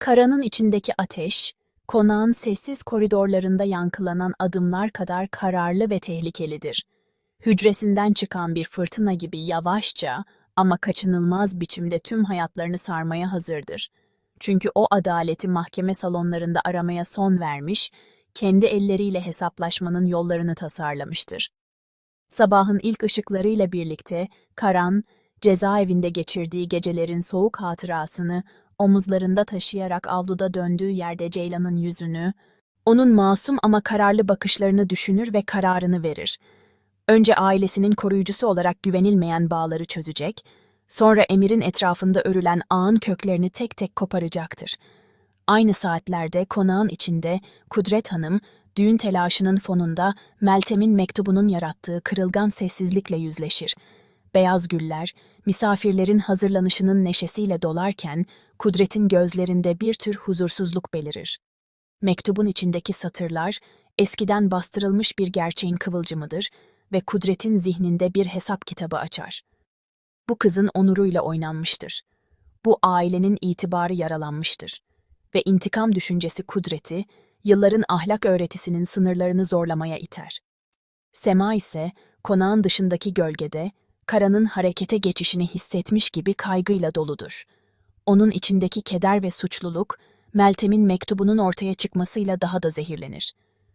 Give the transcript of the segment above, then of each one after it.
Karanın içindeki ateş, konağın sessiz koridorlarında yankılanan adımlar kadar kararlı ve tehlikelidir. Hücresinden çıkan bir fırtına gibi yavaşça ama kaçınılmaz biçimde tüm hayatlarını sarmaya hazırdır. Çünkü o adaleti mahkeme salonlarında aramaya son vermiş, kendi elleriyle hesaplaşmanın yollarını tasarlamıştır. Sabahın ilk ışıklarıyla birlikte Karan, cezaevinde geçirdiği gecelerin soğuk hatırasını omuzlarında taşıyarak avluda döndüğü yerde Ceylan'ın yüzünü, onun masum ama kararlı bakışlarını düşünür ve kararını verir. Önce ailesinin koruyucusu olarak güvenilmeyen bağları çözecek, sonra Emir'in etrafında örülen ağın köklerini tek tek koparacaktır. Aynı saatlerde konağın içinde Kudret Hanım, düğün telaşının fonunda Meltem'in mektubunun yarattığı kırılgan sessizlikle yüzleşir. Beyaz güller, misafirlerin hazırlanışının neşesiyle dolarken, Kudret'in gözlerinde bir tür huzursuzluk belirir. Mektubun içindeki satırlar, eskiden bastırılmış bir gerçeğin kıvılcımıdır ve Kudret'in zihninde bir hesap kitabı açar. Bu kızın onuruyla oynanmıştır. Bu ailenin itibarı yaralanmıştır. Ve intikam düşüncesi Kudret'i, yılların ahlak öğretisinin sınırlarını zorlamaya iter. Sema ise, konağın dışındaki gölgede, Kara'nın harekete geçişini hissetmiş gibi kaygıyla doludur. Onun içindeki keder ve suçluluk, Meltem'in mektubunun ortaya çıkmasıyla daha da zehirlenir.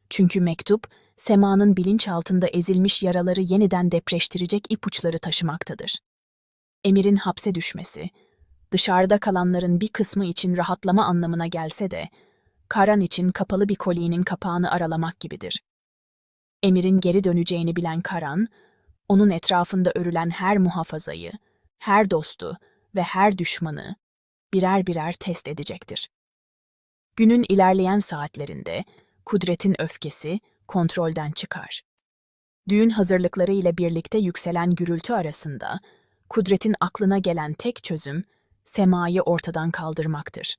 Çünkü mektup, Sema'nın bilinçaltında ezilmiş yaraları yeniden depreştirecek ipuçları taşımaktadır. Emir'in hapse düşmesi, dışarıda kalanların bir kısmı için rahatlama anlamına gelse de, Karan için kapalı bir kolinin kapağını aralamak gibidir. Emir'in geri döneceğini bilen Karan, onun etrafında örülen her muhafazayı, her dostu ve her düşmanı birer birer test edecektir. Günün ilerleyen saatlerinde Kudret'in öfkesi kontrolden çıkar. Düğün hazırlıkları ile birlikte yükselen gürültü arasında Kudret'in aklına gelen tek çözüm Sema'yı ortadan kaldırmaktır.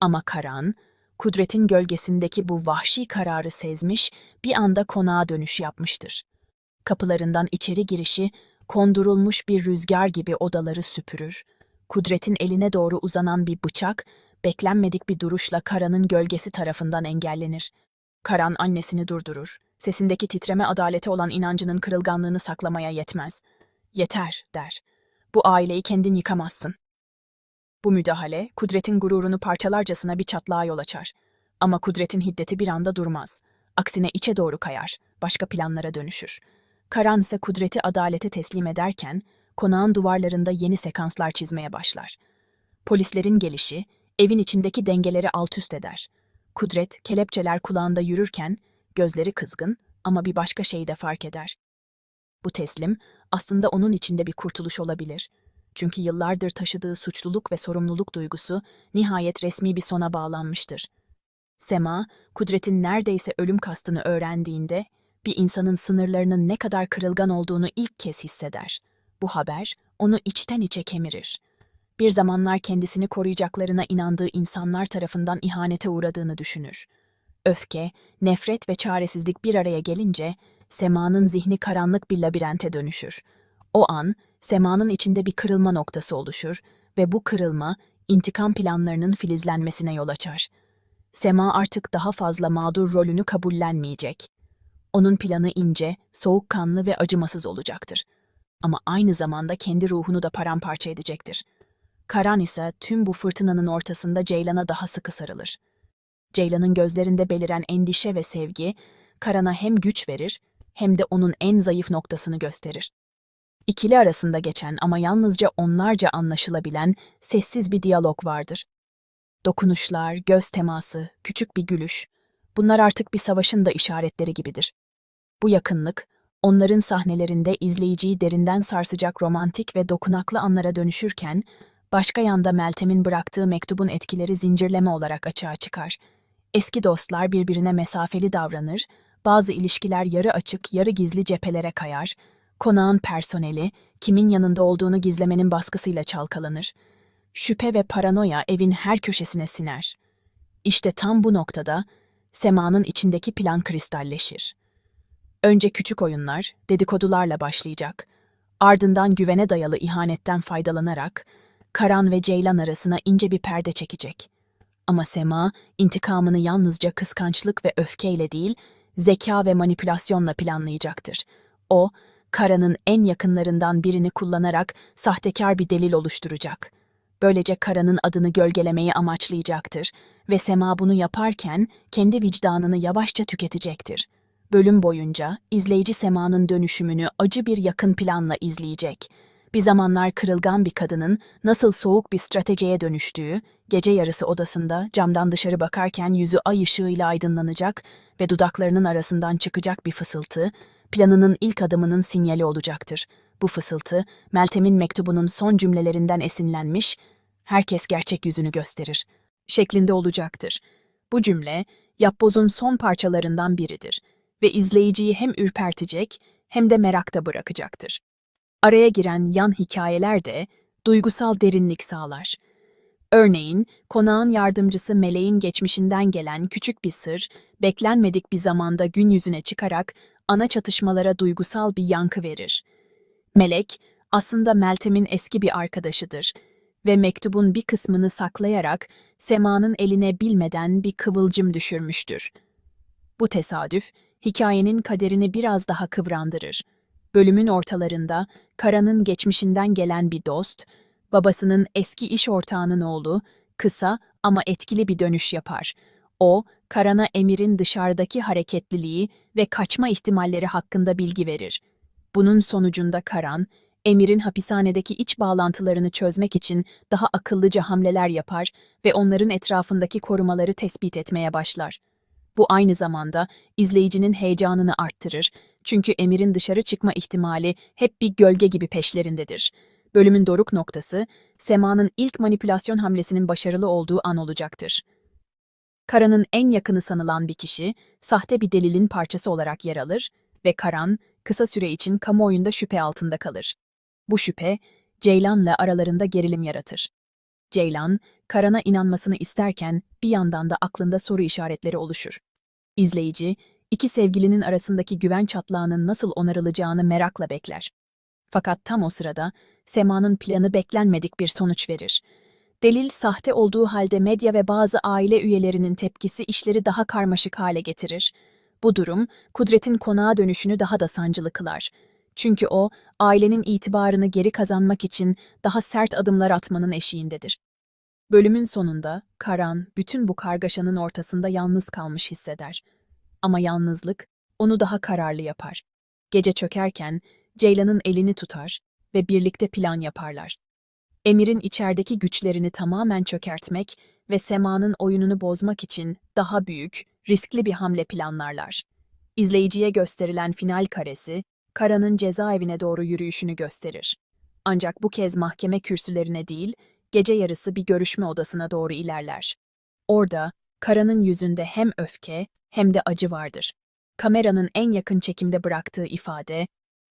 Ama Karan, Kudret'in gölgesindeki bu vahşi kararı sezmiş, bir anda konağa dönüş yapmıştır. Kapılarından içeri girişi, kondurulmuş bir rüzgar gibi odaları süpürür. Kudret'in eline doğru uzanan bir bıçak, beklenmedik bir duruşla Karan'ın gölgesi tarafından engellenir. Karan annesini durdurur. Sesindeki titreme adalete olan inancının kırılganlığını saklamaya yetmez. Yeter, der. Bu aileyi kendin yıkamazsın. Bu müdahale, Kudret'in gururunu parçalarcasına bir çatlağa yol açar. Ama Kudret'in hiddeti bir anda durmaz. Aksine içe doğru kayar, başka planlara dönüşür. Karan ise Kudret'i adalete teslim ederken, konağın duvarlarında yeni sekanslar çizmeye başlar. Polislerin gelişi, evin içindeki dengeleri alt üst eder. Kudret, kelepçeler kulağında yürürken, gözleri kızgın ama bir başka şeyi de fark eder. Bu teslim, aslında onun içinde bir kurtuluş olabilir. Çünkü yıllardır taşıdığı suçluluk ve sorumluluk duygusu nihayet resmi bir sona bağlanmıştır. Sema, Kudret'in neredeyse ölüm kastını öğrendiğinde bir insanın sınırlarının ne kadar kırılgan olduğunu ilk kez hisseder. Bu haber onu içten içe kemirir. Bir zamanlar kendisini koruyacaklarına inandığı insanlar tarafından ihanete uğradığını düşünür. Öfke, nefret ve çaresizlik bir araya gelince Sema'nın zihni karanlık bir labirente dönüşür. O an Sema'nın içinde bir kırılma noktası oluşur ve bu kırılma intikam planlarının filizlenmesine yol açar. Sema artık daha fazla mağdur rolünü kabullenmeyecek. Onun planı ince, soğukkanlı ve acımasız olacaktır. Ama aynı zamanda kendi ruhunu da paramparça edecektir. Karan ise tüm bu fırtınanın ortasında Ceylan'a daha sıkı sarılır. Ceylan'ın gözlerinde beliren endişe ve sevgi, Karan'a hem güç verir hem de onun en zayıf noktasını gösterir. İkili arasında geçen ama yalnızca onlarca anlaşılabilen sessiz bir diyalog vardır. Dokunuşlar, göz teması, küçük bir gülüş, bunlar artık bir savaşın da işaretleri gibidir. Bu yakınlık, onların sahnelerinde izleyiciyi derinden sarsacak romantik ve dokunaklı anlara dönüşürken, başka yanda Meltem'in bıraktığı mektubun etkileri zincirleme olarak açığa çıkar. Eski dostlar birbirine mesafeli davranır, bazı ilişkiler yarı açık, yarı gizli cephelere kayar, konağın personeli, kimin yanında olduğunu gizlemenin baskısıyla çalkalanır. Şüphe ve paranoya evin her köşesine siner. İşte tam bu noktada Sema'nın içindeki plan kristalleşir. Önce küçük oyunlar, dedikodularla başlayacak. Ardından güvene dayalı ihanetten faydalanarak Karan ve Ceylan arasına ince bir perde çekecek. Ama Sema, intikamını yalnızca kıskançlık ve öfkeyle değil, zeka ve manipülasyonla planlayacaktır. O, Kara'nın en yakınlarından birini kullanarak sahtekar bir delil oluşturacak. Böylece Kara'nın adını gölgelemeyi amaçlayacaktır ve Sema bunu yaparken kendi vicdanını yavaşça tüketecektir. Bölüm boyunca izleyici Sema'nın dönüşümünü acı bir yakın planla izleyecek. Bir zamanlar kırılgan bir kadının nasıl soğuk bir stratejiye dönüştüğü, gece yarısı odasında camdan dışarı bakarken yüzü ay ışığıyla aydınlanacak ve dudaklarının arasından çıkacak bir fısıltı, planının ilk adımının sinyali olacaktır. Bu fısıltı, Meltem'in mektubunun son cümlelerinden esinlenmiş, herkes gerçek yüzünü gösterir, şeklinde olacaktır. Bu cümle, yapbozun son parçalarından biridir ve izleyiciyi hem ürpertecek hem de merakta bırakacaktır. Araya giren yan hikayeler de duygusal derinlik sağlar. Örneğin, konağın yardımcısı Meleğin geçmişinden gelen küçük bir sır, beklenmedik bir zamanda gün yüzüne çıkarak ana çatışmalara duygusal bir yankı verir. Melek, aslında Meltem'in eski bir arkadaşıdır ve mektubun bir kısmını saklayarak Sema'nın eline bilmeden bir kıvılcım düşürmüştür. Bu tesadüf, hikayenin kaderini biraz daha kıvrandırır. Bölümün ortalarında Kara'nın geçmişinden gelen bir dost, babasının eski iş ortağının oğlu, kısa ama etkili bir dönüş yapar. O, Karan'a Emir'in dışarıdaki hareketliliği ve kaçma ihtimalleri hakkında bilgi verir. Bunun sonucunda Karan, Emir'in hapishanedeki iç bağlantılarını çözmek için daha akıllıca hamleler yapar ve onların etrafındaki korumaları tespit etmeye başlar. Bu aynı zamanda izleyicinin heyecanını arttırır çünkü Emir'in dışarı çıkma ihtimali hep bir gölge gibi peşlerindedir. Bölümün doruk noktası, Sema'nın ilk manipülasyon hamlesinin başarılı olduğu an olacaktır. Karan'ın en yakını sanılan bir kişi, sahte bir delilin parçası olarak yer alır ve Karan, kısa süre için kamuoyunda şüphe altında kalır. Bu şüphe, Ceylan'la aralarında gerilim yaratır. Ceylan, Karan'a inanmasını isterken bir yandan da aklında soru işaretleri oluşur. İzleyici, iki sevgilinin arasındaki güven çatlağının nasıl onarılacağını merakla bekler. Fakat tam o sırada Sema'nın planı beklenmedik bir sonuç verir. Delil sahte olduğu halde medya ve bazı aile üyelerinin tepkisi işleri daha karmaşık hale getirir. Bu durum, Kudret'in konağa dönüşünü daha da sancılı kılar. Çünkü o, ailenin itibarını geri kazanmak için daha sert adımlar atmanın eşiğindedir. Bölümün sonunda Karan bütün bu kargaşanın ortasında yalnız kalmış hisseder. Ama yalnızlık onu daha kararlı yapar. Gece çökerken Ceylan'ın elini tutar ve birlikte plan yaparlar. Emir'in içerideki güçlerini tamamen çökertmek ve Sema'nın oyununu bozmak için daha büyük, riskli bir hamle planlarlar. İzleyiciye gösterilen final karesi, Kara'nın cezaevine doğru yürüyüşünü gösterir. Ancak bu kez mahkeme kürsülerine değil, gece yarısı bir görüşme odasına doğru ilerler. Orada, Kara'nın yüzünde hem öfke hem de acı vardır. Kameranın en yakın çekimde bıraktığı ifade,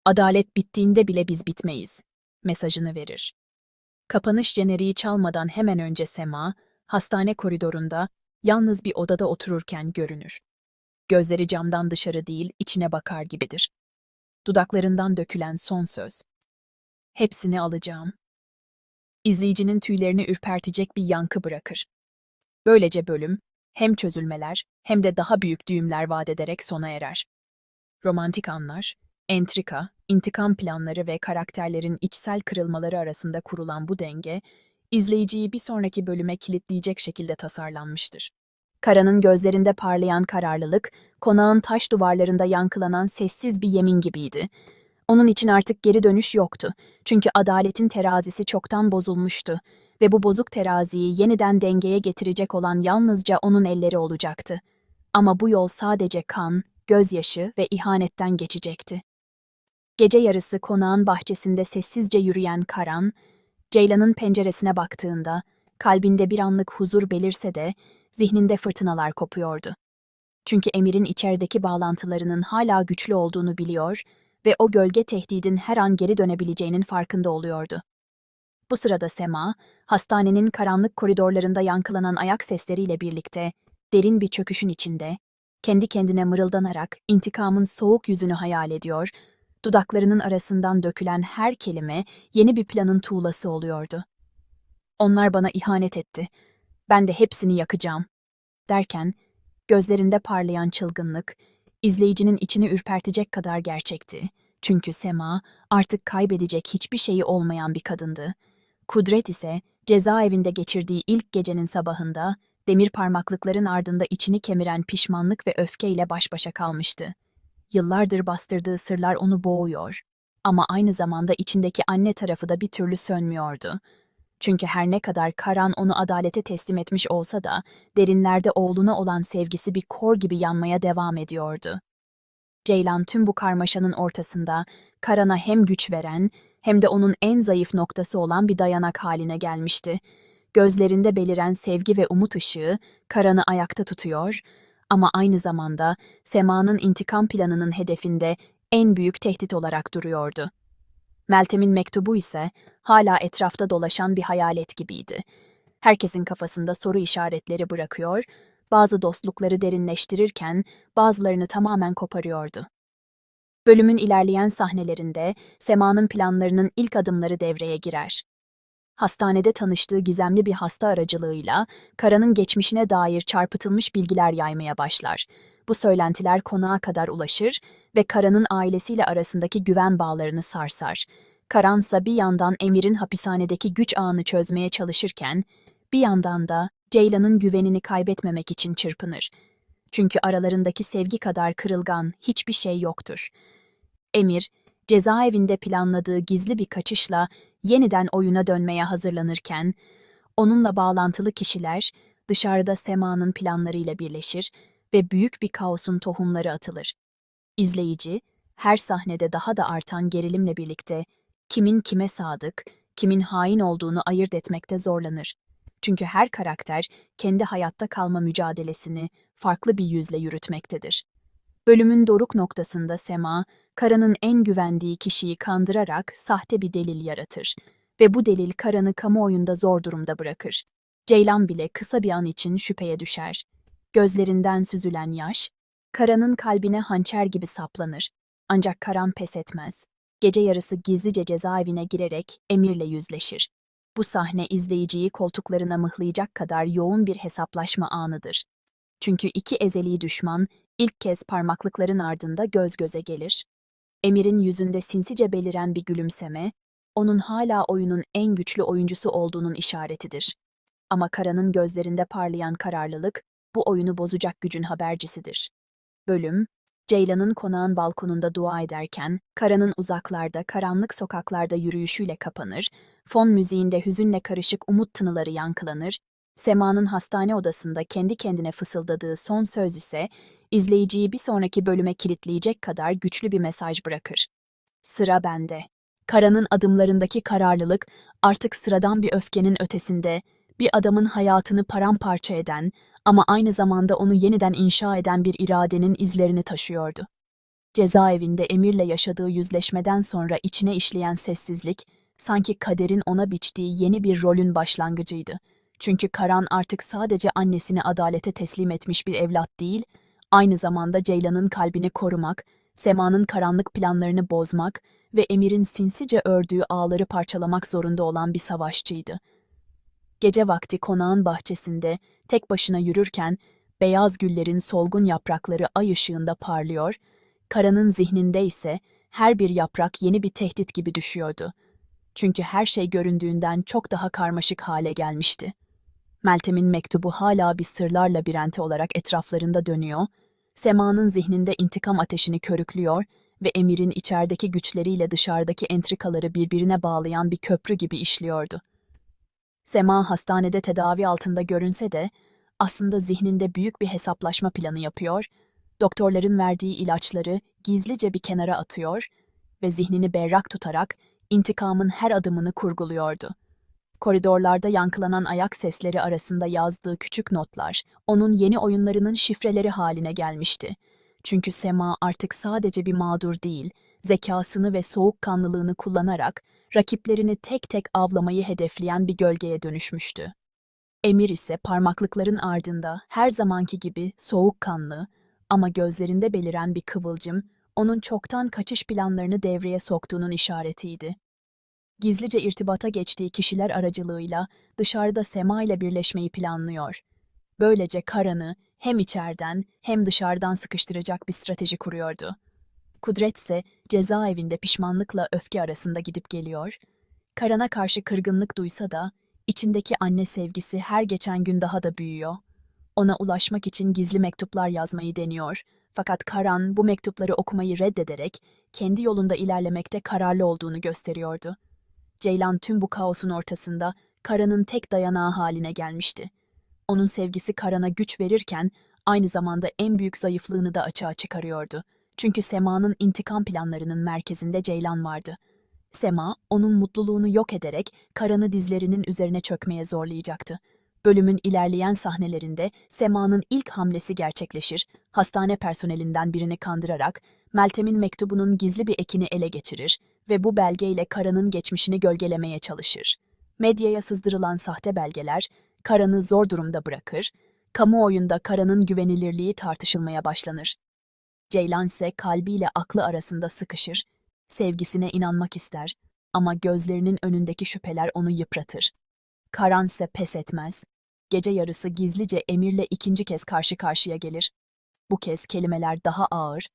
adalet bittiğinde bile biz bitmeyiz, mesajını verir. Kapanış jeneriği çalmadan hemen önce Sema, hastane koridorunda, yalnız bir odada otururken görünür. Gözleri camdan dışarı değil, içine bakar gibidir. Dudaklarından dökülen son söz. Hepsini alacağım. İzleyicinin tüylerini ürpertecek bir yankı bırakır. Böylece bölüm, hem çözülmeler hem de daha büyük düğümler vaat ederek sona erer. Romantik anlar, entrika, intikam planları ve karakterlerin içsel kırılmaları arasında kurulan bu denge, izleyiciyi bir sonraki bölüme kilitleyecek şekilde tasarlanmıştır. Kara'nın gözlerinde parlayan kararlılık, konağın taş duvarlarında yankılanan sessiz bir yemin gibiydi. Onun için artık geri dönüş yoktu. Çünkü adaletin terazisi çoktan bozulmuştu ve bu bozuk teraziyi yeniden dengeye getirecek olan yalnızca onun elleri olacaktı. Ama bu yol sadece kan, gözyaşı ve ihanetten geçecekti. Gece yarısı konağın bahçesinde sessizce yürüyen Karan, Ceylan'ın penceresine baktığında kalbinde bir anlık huzur belirse de zihninde fırtınalar kopuyordu. Çünkü Emir'in içerideki bağlantılarının hala güçlü olduğunu biliyor ve o gölge tehdidin her an geri dönebileceğinin farkında oluyordu. Bu sırada Sema, hastanenin karanlık koridorlarında yankılanan ayak sesleriyle birlikte derin bir çöküşün içinde, kendi kendine mırıldanarak intikamın soğuk yüzünü hayal ediyor, dudaklarının arasından dökülen her kelime yeni bir planın tuğlası oluyordu. Onlar bana ihanet etti. Ben de hepsini yakacağım. Derken, gözlerinde parlayan çılgınlık, izleyicinin içini ürpertecek kadar gerçekti. Çünkü Sema artık kaybedecek hiçbir şeyi olmayan bir kadındı. Kudret ise cezaevinde geçirdiği ilk gecenin sabahında demir parmaklıkların ardında içini kemiren pişmanlık ve öfkeyle baş başa kalmıştı. Yıllardır bastırdığı sırlar onu boğuyor. Ama aynı zamanda içindeki anne tarafı da bir türlü sönmüyordu. Çünkü her ne kadar Karan onu adalete teslim etmiş olsa da derinlerde oğluna olan sevgisi bir kor gibi yanmaya devam ediyordu. Ceylan tüm bu karmaşanın ortasında Karan'a hem güç veren hem de onun en zayıf noktası olan bir dayanak haline gelmişti. Gözlerinde beliren sevgi ve umut ışığı Karan'ı ayakta tutuyor ama aynı zamanda Sema'nın intikam planının hedefinde en büyük tehdit olarak duruyordu. Meltem'in mektubu ise hala etrafta dolaşan bir hayalet gibiydi. Herkesin kafasında soru işaretleri bırakıyor, bazı dostlukları derinleştirirken bazılarını tamamen koparıyordu. Bölümün ilerleyen sahnelerinde Sema'nın planlarının ilk adımları devreye girer. Hastanede tanıştığı gizemli bir hasta aracılığıyla Kara'nın geçmişine dair çarpıtılmış bilgiler yaymaya başlar. Bu söylentiler konağa kadar ulaşır ve Kara'nın ailesiyle arasındaki güven bağlarını sarsar. Karansa bir yandan Emir'in hapishanedeki güç ağını çözmeye çalışırken, bir yandan da Ceylan'ın güvenini kaybetmemek için çırpınır. Çünkü aralarındaki sevgi kadar kırılgan hiçbir şey yoktur. Emir, cezaevinde planladığı gizli bir kaçışla yeniden oyuna dönmeye hazırlanırken, onunla bağlantılı kişiler dışarıda Sema'nın planlarıyla birleşir ve büyük bir kaosun tohumları atılır. İzleyici, her sahnede daha da artan gerilimle birlikte kimin kime sadık, kimin hain olduğunu ayırt etmekte zorlanır. Çünkü her karakter kendi hayatta kalma mücadelesini farklı bir yüzle yürütmektedir. Bölümün doruk noktasında Sema, Kara'nın en güvendiği kişiyi kandırarak sahte bir delil yaratır ve bu delil Kara'nı kamuoyunda zor durumda bırakır. Ceylan bile kısa bir an için şüpheye düşer. Gözlerinden süzülen yaş, Kara'nın kalbine hançer gibi saplanır. Ancak Karan pes etmez. Gece yarısı gizlice cezaevine girerek Emir'le yüzleşir. Bu sahne izleyiciyi koltuklarına mıhlayacak kadar yoğun bir hesaplaşma anıdır. Çünkü iki ezeli düşman ilk kez parmaklıkların ardında göz göze gelir. Emir'in yüzünde sinsice beliren bir gülümseme, onun hala oyunun en güçlü oyuncusu olduğunun işaretidir. Ama Kara'nın gözlerinde parlayan kararlılık, bu oyunu bozacak gücün habercisidir. Bölüm, Ceylan'ın konağın balkonunda dua ederken, Kara'nın uzaklarda, karanlık sokaklarda yürüyüşüyle kapanır, fon müziğinde hüzünle karışık umut tınıları yankılanır, Sema'nın hastane odasında kendi kendine fısıldadığı son söz ise, izleyiciyi bir sonraki bölüme kilitleyecek kadar güçlü bir mesaj bırakır. Sıra bende. Kara'nın adımlarındaki kararlılık artık sıradan bir öfkenin ötesinde, bir adamın hayatını paramparça eden ama aynı zamanda onu yeniden inşa eden bir iradenin izlerini taşıyordu. Cezaevinde Emir'le yaşadığı yüzleşmeden sonra içine işleyen sessizlik, sanki kaderin ona biçtiği yeni bir rolün başlangıcıydı. Çünkü Karan artık sadece annesini adalete teslim etmiş bir evlat değil, aynı zamanda Ceylan'ın kalbini korumak, Sema'nın karanlık planlarını bozmak ve Emir'in sinsice ördüğü ağları parçalamak zorunda olan bir savaşçıydı. Gece vakti konağın bahçesinde tek başına yürürken beyaz güllerin solgun yaprakları ay ışığında parlıyor, Karan'ın zihninde ise her bir yaprak yeni bir tehdit gibi düşüyordu. Çünkü her şey göründüğünden çok daha karmaşık hale gelmişti. Meltem'in mektubu hala bir sırlar labirenti olarak etraflarında dönüyor, Sema'nın zihninde intikam ateşini körüklüyor ve Emir'in içerideki güçleriyle dışarıdaki entrikaları birbirine bağlayan bir köprü gibi işliyordu. Sema hastanede tedavi altında görünse de aslında zihninde büyük bir hesaplaşma planı yapıyor, doktorların verdiği ilaçları gizlice bir kenara atıyor ve zihnini berrak tutarak intikamın her adımını kurguluyordu. Koridorlarda yankılanan ayak sesleri arasında yazdığı küçük notlar, onun yeni oyunlarının şifreleri haline gelmişti. Çünkü Sema artık sadece bir mağdur değil, zekasını ve soğukkanlılığını kullanarak rakiplerini tek tek avlamayı hedefleyen bir gölgeye dönüşmüştü. Emir ise parmaklıkların ardında her zamanki gibi soğukkanlı ama gözlerinde beliren bir kıvılcım, onun çoktan kaçış planlarını devreye soktuğunun işaretiydi. gizlice irtibata geçtiği kişiler aracılığıyla dışarıda Sema ile birleşmeyi planlıyor. Böylece Karan'ı hem içeriden hem dışarıdan sıkıştıracak bir strateji kuruyordu. Kudret ise cezaevinde pişmanlıkla öfke arasında gidip geliyor. Karan'a karşı kırgınlık duysa da içindeki anne sevgisi her geçen gün daha da büyüyor. Ona ulaşmak için gizli mektuplar yazmayı deniyor. Fakat Karan bu mektupları okumayı reddederek kendi yolunda ilerlemekte kararlı olduğunu gösteriyordu. Ceylan tüm bu kaosun ortasında Karan'ın tek dayanağı haline gelmişti. Onun sevgisi Karan'a güç verirken aynı zamanda en büyük zayıflığını da açığa çıkarıyordu. Çünkü Sema'nın intikam planlarının merkezinde Ceylan vardı. Sema, onun mutluluğunu yok ederek Karan'ı dizlerinin üzerine çökmeye zorlayacaktı. Bölümün ilerleyen sahnelerinde Sema'nın ilk hamlesi gerçekleşir, hastane personelinden birini kandırarak Meltem'in mektubunun gizli bir ekini ele geçirir ve bu belgeyle Karan'ın geçmişini gölgelemeye çalışır. Medyaya sızdırılan sahte belgeler, Karan'ı zor durumda bırakır, kamuoyunda Karan'ın güvenilirliği tartışılmaya başlanır. Ceylan ise kalbiyle aklı arasında sıkışır, sevgisine inanmak ister ama gözlerinin önündeki şüpheler onu yıpratır. Karan ise pes etmez. Gece yarısı gizlice Emir'le ikinci kez karşı karşıya gelir. Bu kez kelimeler daha ağır,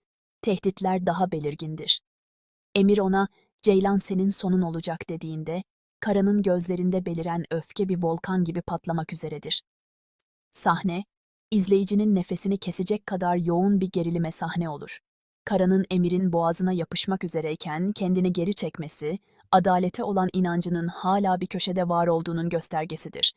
tehditler daha belirgindir. Emir ona, Ceylan senin sonun olacak dediğinde, Karan'ın gözlerinde beliren öfke bir volkan gibi patlamak üzeredir. Sahne, izleyicinin nefesini kesecek kadar yoğun bir gerilime sahne olur. Karan'ın Emir'in boğazına yapışmak üzereyken kendini geri çekmesi, adalete olan inancının hala bir köşede var olduğunun göstergesidir.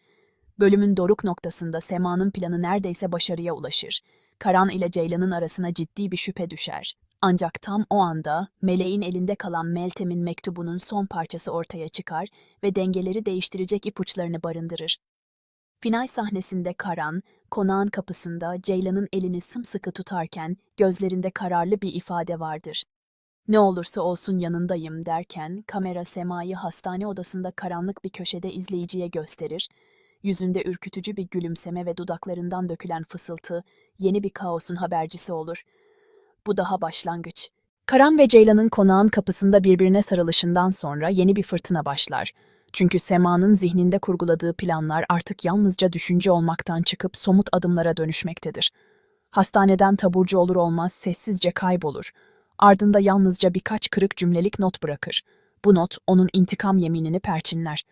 Bölümün doruk noktasında Sema'nın planı neredeyse başarıya ulaşır. Karan ile Ceylan'ın arasına ciddi bir şüphe düşer. Ancak tam o anda Meleğin elinde kalan Meltem'in mektubunun son parçası ortaya çıkar ve dengeleri değiştirecek ipuçlarını barındırır. Final sahnesinde Karan, konağın kapısında Ceylan'ın elini sımsıkı tutarken gözlerinde kararlı bir ifade vardır. Ne olursa olsun yanındayım derken kamera Sema'yı hastane odasında karanlık bir köşede izleyiciye gösterir. Yüzünde ürkütücü bir gülümseme ve dudaklarından dökülen fısıltı yeni bir kaosun habercisi olur. Bu daha başlangıç. Karan ve Ceylan'ın konağın kapısında birbirine sarılışından sonra yeni bir fırtına başlar. Çünkü Sema'nın zihninde kurguladığı planlar artık yalnızca düşünce olmaktan çıkıp somut adımlara dönüşmektedir. Hastaneden taburcu olur olmaz sessizce kaybolur. Ardında yalnızca birkaç kırık cümlelik not bırakır. Bu not onun intikam yeminini perçinler.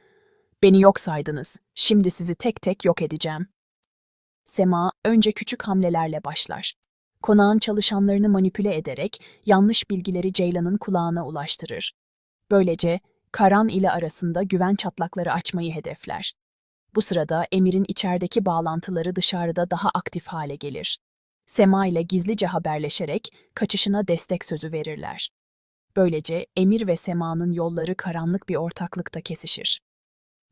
Beni yok saydınız. Şimdi sizi tek tek yok edeceğim. Sema önce küçük hamlelerle başlar. Konağın çalışanlarını manipüle ederek yanlış bilgileri Ceylan'ın kulağına ulaştırır. Böylece Karan ile arasında güven çatlakları açmayı hedefler. Bu sırada Emir'in içerideki bağlantıları dışarıda daha aktif hale gelir. Sema ile gizlice haberleşerek kaçışına destek sözü verirler. Böylece Emir ve Sema'nın yolları karanlık bir ortaklıkta kesişir.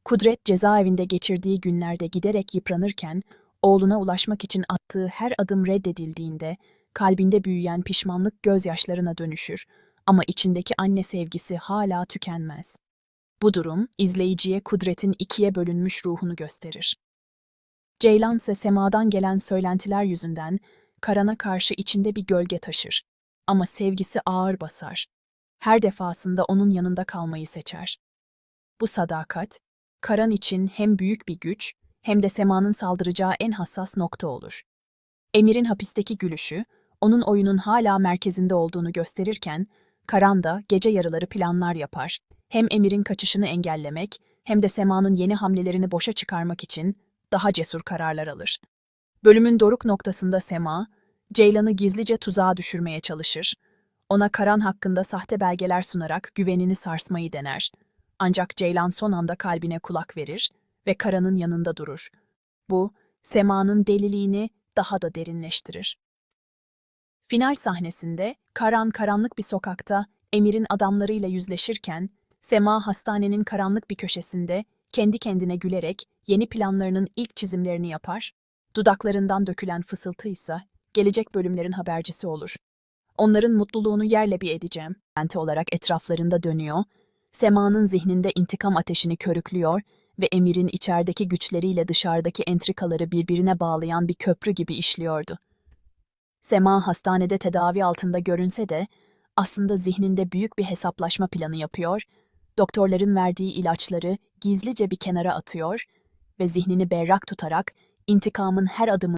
Kudret cezaevinde geçirdiği günlerde giderek yıpranırken, oğluna ulaşmak için attığı her adım reddedildiğinde, kalbinde büyüyen pişmanlık gözyaşlarına dönüşür ama içindeki anne sevgisi hala tükenmez. Bu durum, izleyiciye Kudret'in ikiye bölünmüş ruhunu gösterir. Ceylan ise Sema'dan gelen söylentiler yüzünden Karan'a karşı içinde bir gölge taşır. Ama sevgisi ağır basar. Her defasında onun yanında kalmayı seçer. Bu sadakat, Karan için hem büyük bir güç, hem de Sema'nın saldıracağı en hassas nokta olur. Emir'in hapisteki gülüşü, onun oyunun hala merkezinde olduğunu gösterirken, Karan da gece yarıları planlar yapar. Hem Emir'in kaçışını engellemek, hem de Sema'nın yeni hamlelerini boşa çıkarmak için daha cesur kararlar alır. Bölümün doruk noktasında Sema, Ceylan'ı gizlice tuzağa düşürmeye çalışır. Ona Karan hakkında sahte belgeler sunarak güvenini sarsmayı dener. Ancak Ceylan son anda kalbine kulak verir ve Karan'ın yanında durur. Bu, Sema'nın deliliğini daha da derinleştirir. Final sahnesinde Karan karanlık bir sokakta Emir'in adamlarıyla yüzleşirken, Sema hastanenin karanlık bir köşesinde kendi kendine gülerek yeni planlarının ilk çizimlerini yapar, dudaklarından dökülen fısıltı ise gelecek bölümlerin habercisi olur. Onların mutluluğunu yerle bir edeceğim. Bente olarak etraflarında dönüyor, Sema'nın zihninde intikam ateşini körüklüyor ve Emir'in içerideki güçleriyle dışarıdaki entrikaları birbirine bağlayan bir köprü gibi işliyordu. Sema hastanede tedavi altında görünse de aslında zihninde büyük bir hesaplaşma planı yapıyor, doktorların verdiği ilaçları gizlice bir kenara atıyor ve zihnini berrak tutarak intikamın her adımını